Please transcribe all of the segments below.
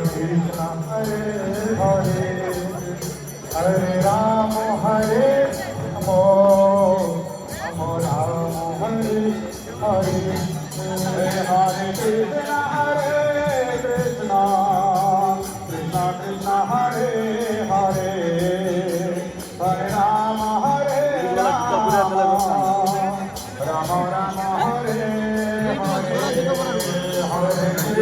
Krishna Hare Hare Hare Rama Hare Rama Rama Hare Hare Hare Hare Krishna Hare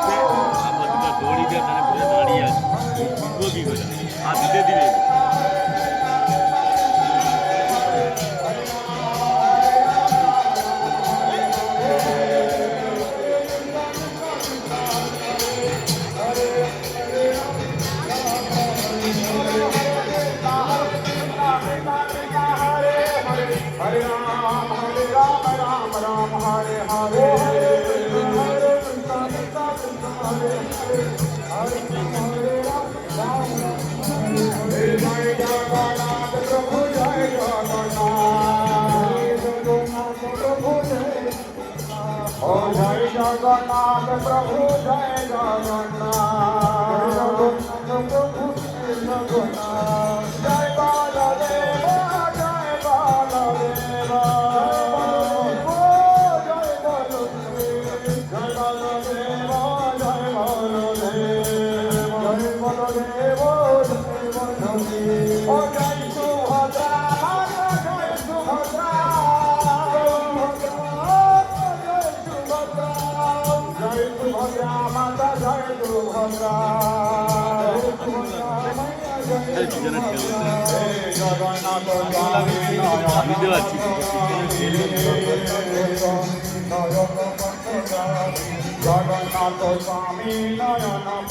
છે. આ બધા દોડી ગયા અને બધા દાડિયા છે. આ ધીરે ધીરે. Jai Jagannath Prabhu, Jai Jagannath. Jai Jagannath Prabhu, Jai Jagannath. Oh, বুঝতে পারছি জগন্নাথ স্বামী নয়ন